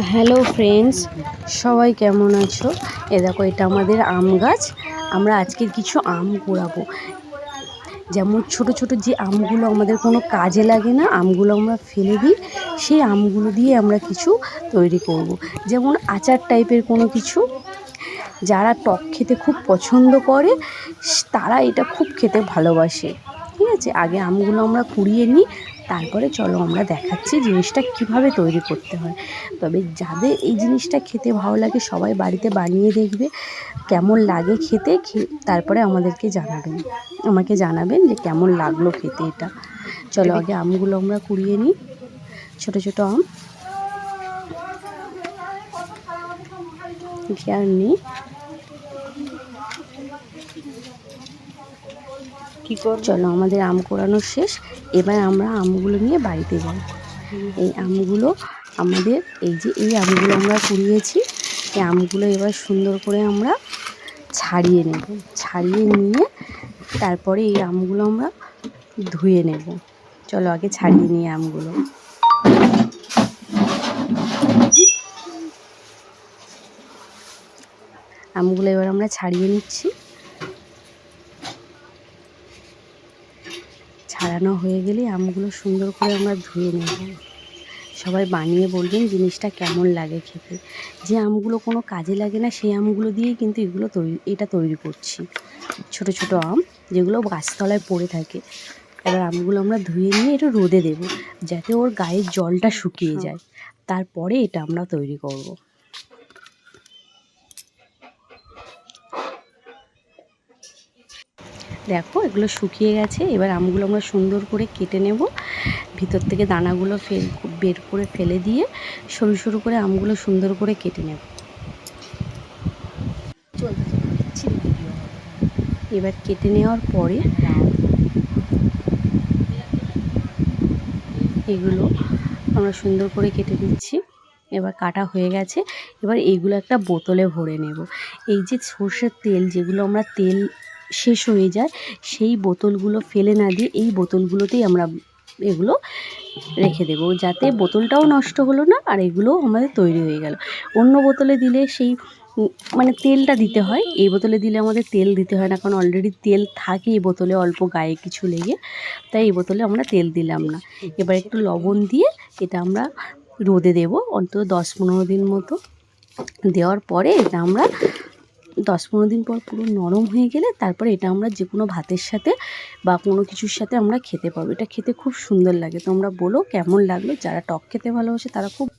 Hello friends, সবাই কেমন আছো? এ দেখো, এটা আমাদের আম গাছ। আমরা আজকের কিছু আম কুড়াবো। যেমন ছোট ছোট যে আমগুলো আমাদের কোনো কাজে লাগে না, আমগুলো আমরা ফেলে দিই, সেই আমগুলো দিয়ে আমরা কিছু তৈরি করব। যেমন আচার টাইপের কোনো কিছু। যারা টক খেতে খুব পছন্দ করে, তারা এটা খুব খেতে ভালোবাসে। ঠিক আছে, আগে আমগুলো আমরা কুড়িয়ে নিই, তারপরে চলো আমরা দেখাচ্ছি জিনিসটা কীভাবে তৈরি করতে হয়। তবে যাদের এই জিনিসটা খেতে ভালো লাগে সবাই বাড়িতে বানিয়ে দেখবে, কেমন লাগে খেতে তারপরে আমাদেরকে জানাবেন। আমাকে জানাবেন যে কেমন লাগল খেতে এটা। চলো আগে আমগুলো আমরা কুড়িয়ে নিই, ছোট ছোট আম। কি করব? চলো, আমাদের আম কোড়ানো শেষ। এবার আমরা আমগুলো নিয়ে বাড়িতে যাই। এই আমগুলো আমাদের, এই যে এই আমগুলো আমরা কুড়িয়েছি, এই আমগুলো এবার সুন্দর করে আমরা ছাড়িয়ে নেব। ছাড়িয়ে নিয়ে তারপরে এই আমগুলো আমরা ধুয়ে নেব। চলো, আগে ছাড়িয়ে নিই আমগুলো। আমগুলো এবার আমরা ছাড়িয়ে নিচ্ছি। ছাড়ানো হয়ে গেলে আমগুলো সুন্দর করে আমরা ধুয়ে নেব। সবাই বানিয়ে বলবেন জিনিসটা কেমন লাগে খেতে। যে আমগুলো কোনো কাজে লাগে না সেই আমগুলো দিয়েই কিন্তু এগুলো তৈরি এটা তৈরি করছি। ছোট ছোট আম যেগুলো গাছতলায় পড়ে থাকে এবার আমগুলো আমরা ধুয়ে নিয়ে একটু রোদে দেবো যাতে ওর গায়ের জলটা শুকিয়ে যায়। তারপরে এটা আমরা তৈরি করব। দেখো, এগুলো শুকিয়ে গেছে। এবার আমগুলো আমরা সুন্দর করে কেটে নেব। ভিতর থেকে দানাগুলো ফেল, বের করে ফেলে দিয়ে সরু সরু করে আমগুলো সুন্দর করে কেটে নেব। এবার কেটে নেওয়ার পরে এগুলো আমরা সুন্দর করে কেটে নিচ্ছি। এবার কাটা হয়ে গেছে। এবার এইগুলো একটা বোতলে ভরে নেব। এই যে সর্ষের তেল, যেগুলো আমরা তেল শেষ হয়ে যায়, সেই বোতলগুলো ফেলে না দিয়ে এই বোতলগুলোতেই আমরা এগুলো রেখে দেবো, যাতে বোতলটাও নষ্ট হলো না আর এগুলোও আমাদের তৈরি হয়ে গেল। অন্য বোতলে দিলে সেই মানে তেলটা দিতে হয়, এই বোতলে দিলে আমাদের তেল দিতে হয় না, কারণ অলরেডি তেল থাকে এই বোতলে অল্প গায়ে কিছু লেগে, তাই এই বোতলে আমরা তেল দিলাম না। এবার একটু লবণ দিয়ে এটা আমরা রোদে দেবো, অন্তত দশ পনেরো দিন মতো। দেওয়ার পরে এটা আমরা দশ পনেরো দিন পর পুরো নরম হয়ে গেলে তারপরে এটা আমরা যে কোনো ভাতের সাথে বা কোনো কিছুর সাথে আমরা খেতে পাবো এটা খেতে খুব সুন্দর লাগে। তোমরা বলো কেমন লাগল? যারা টক খেতে ভালোবাসে তারা খুব